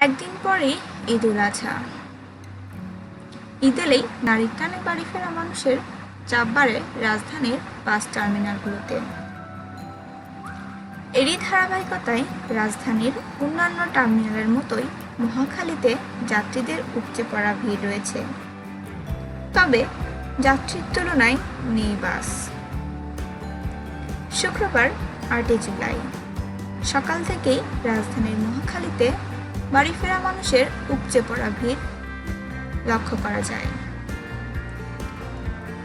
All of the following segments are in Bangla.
একদিন পরে ঈদ উল আজহা। ঈদ এলেই নারীর টানে বাড়ি ফেরা মানুষের চাপ বাড়ে রাজধানীর বাস টার্মিনালগুলোতে। এরই ধারাবাহিকতায় রাজধানীর অন্যান্য টার্মিনালের মতোই মহাখালীতে যাত্রীদের উপচে পড়া ভিড় রয়েছে। তবে যাত্রীর তুলনায় নেই বাস। শুক্রবার আটই জুলাই। সকাল থেকেই রাজধানীর মহাখালীতে বাড়ি ফেরা মানুষের উপচে পড়া ভিড় লক্ষ্য করা যায়।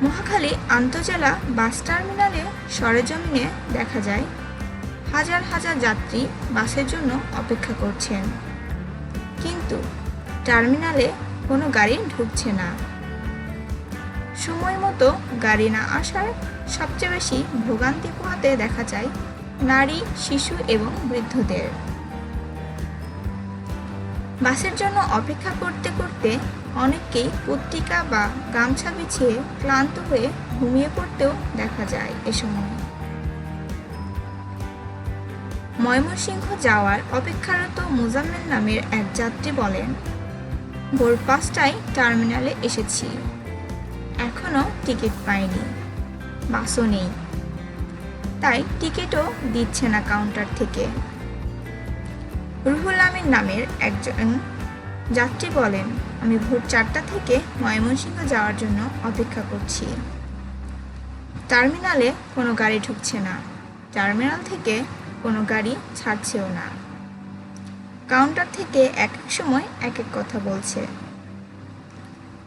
মহাখালী আন্তজেলা বাস টার্মিনালে সরেজমিনে দেখা যায়, হাজার হাজার যাত্রী বাসের জন্য অপেক্ষা করছেন। কিন্তু টার্মিনালে কোনো গাড়ি ঢুকছে না। সময় মতো গাড়ি না আসার সবচেয়ে বেশি ভোগান্তি পোহাতে দেখা যায় নারী, শিশু এবং বৃদ্ধদের। বাসের জন্য অপেক্ষা করতে করতে অনেককেই পত্রিকা বা গামছা বিছিয়ে ক্লান্ত হয়ে ঘুমিয়ে পড়তেও দেখা যায় এ সময়। ময়মনসিংহ যাওয়ার অপেক্ষারত মোজাম্মেল নামের এক যাত্রী বলেন, ভোর পাঁচটায় টার্মিনালে এসেছি। এখনও টিকিট পাইনি। বাসও নেই। তাই টিকিটও দিচ্ছে না কাউন্টার থেকে। রুহুল আমিন নামের একজন যাত্রী বলেন, আমি ভোর চারটা থেকে ময়মনসিংহ যাওয়ার জন্য অপেক্ষা করছি। টার্মিনালে কোনো গাড়ি ঢুকছে না। টার্মিনাল থেকে কোনো গাড়ি ছাড়ছেও না। কাউন্টার থেকে এক এক সময় এক এক কথা বলছে।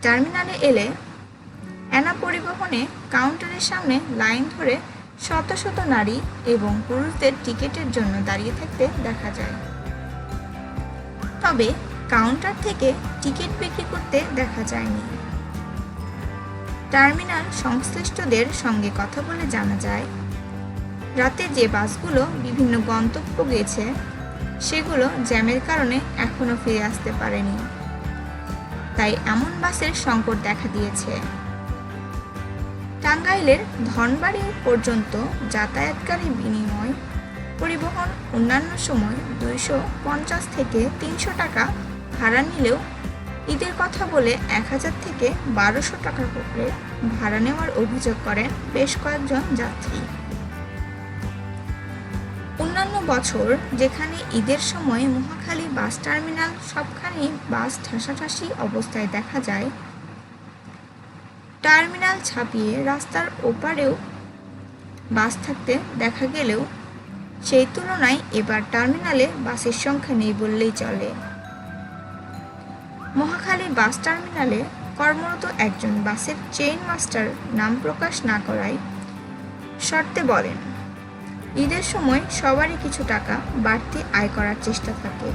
টার্মিনালে এলে অ্যানা পরিবহনে কাউন্টারের সামনে লাইন ধরে শত শত নারী এবং পুরুষদের টিকিটের জন্য দাঁড়িয়ে থাকতে দেখা যায়। তবে কাউন্টার থেকে টিকিট বিক্রি করতে দেখা যায়নি। টার্মিনাল সংশ্লিষ্টদের সঙ্গে কথা বলে জানা যায়, রাতে যে বাসগুলো বিভিন্ন গন্তব্য গেছে, সেগুলো জ্যামের কারণে এখনও ফিরে আসতে পারেনি। তাই এমন বাসের সংকট দেখা দিয়েছে। টাঙ্গাইলের ধনবাড়ি পর্যন্ত যাতায়াতকারী বিনিময় পরিবহন অন্যান্য সময় দুইশো পঞ্চাশ থেকে তিনশো টাকা ভাড়া নিলেও ঈদের কথা বলে এক হাজার থেকে বারোশো টাকা করে ভাড়া নেওয়ার অভিযোগ করেন বেশ কয়েকজন যাত্রী। অন্যান্য বছর যেখানে ঈদের সময় মহাখালী বাস টার্মিনাল সবখানেই বাস ঠাসাঠাসি অবস্থায় দেখা যায়, টার্মিনাল ছাপিয়ে রাস্তার ওপারেও বাস থাকতে দেখা গেলেও সেই তুলনায় এবার টার্মিনালে বাসের সংখ্যা নেই বললেই চলে। মহাখালী বাস টার্মিনালে কর্মরত একজন বাসের চেইন মাস্টার নাম প্রকাশ না করায় শর্তে বলেন, ঈদের সময় সবারই কিছু টাকা বাড়তি আয় করার চেষ্টা থাকে।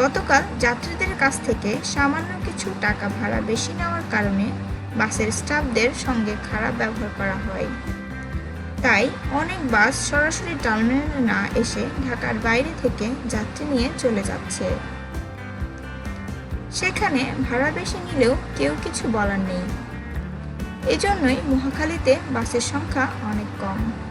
গতকাল যাত্রীদের কাছ থেকে সামান্য কিছু টাকা ভাড়া বেশি নেওয়ার কারণে বাসের স্টাফদের সঙ্গে খারাপ ব্যবহার করা হয়। তাই অনেক বাস সরাসরি টার্মিনালে না এসে ঢাকার বাইরে থেকে যাত্রী নিয়ে চলে যাচ্ছে। সেখানে ভাড়া বেশি নিলেও কেউ কিছু বলার নেই। এজন্যই মহাখালীতে বাসের সংখ্যা অনেক কম।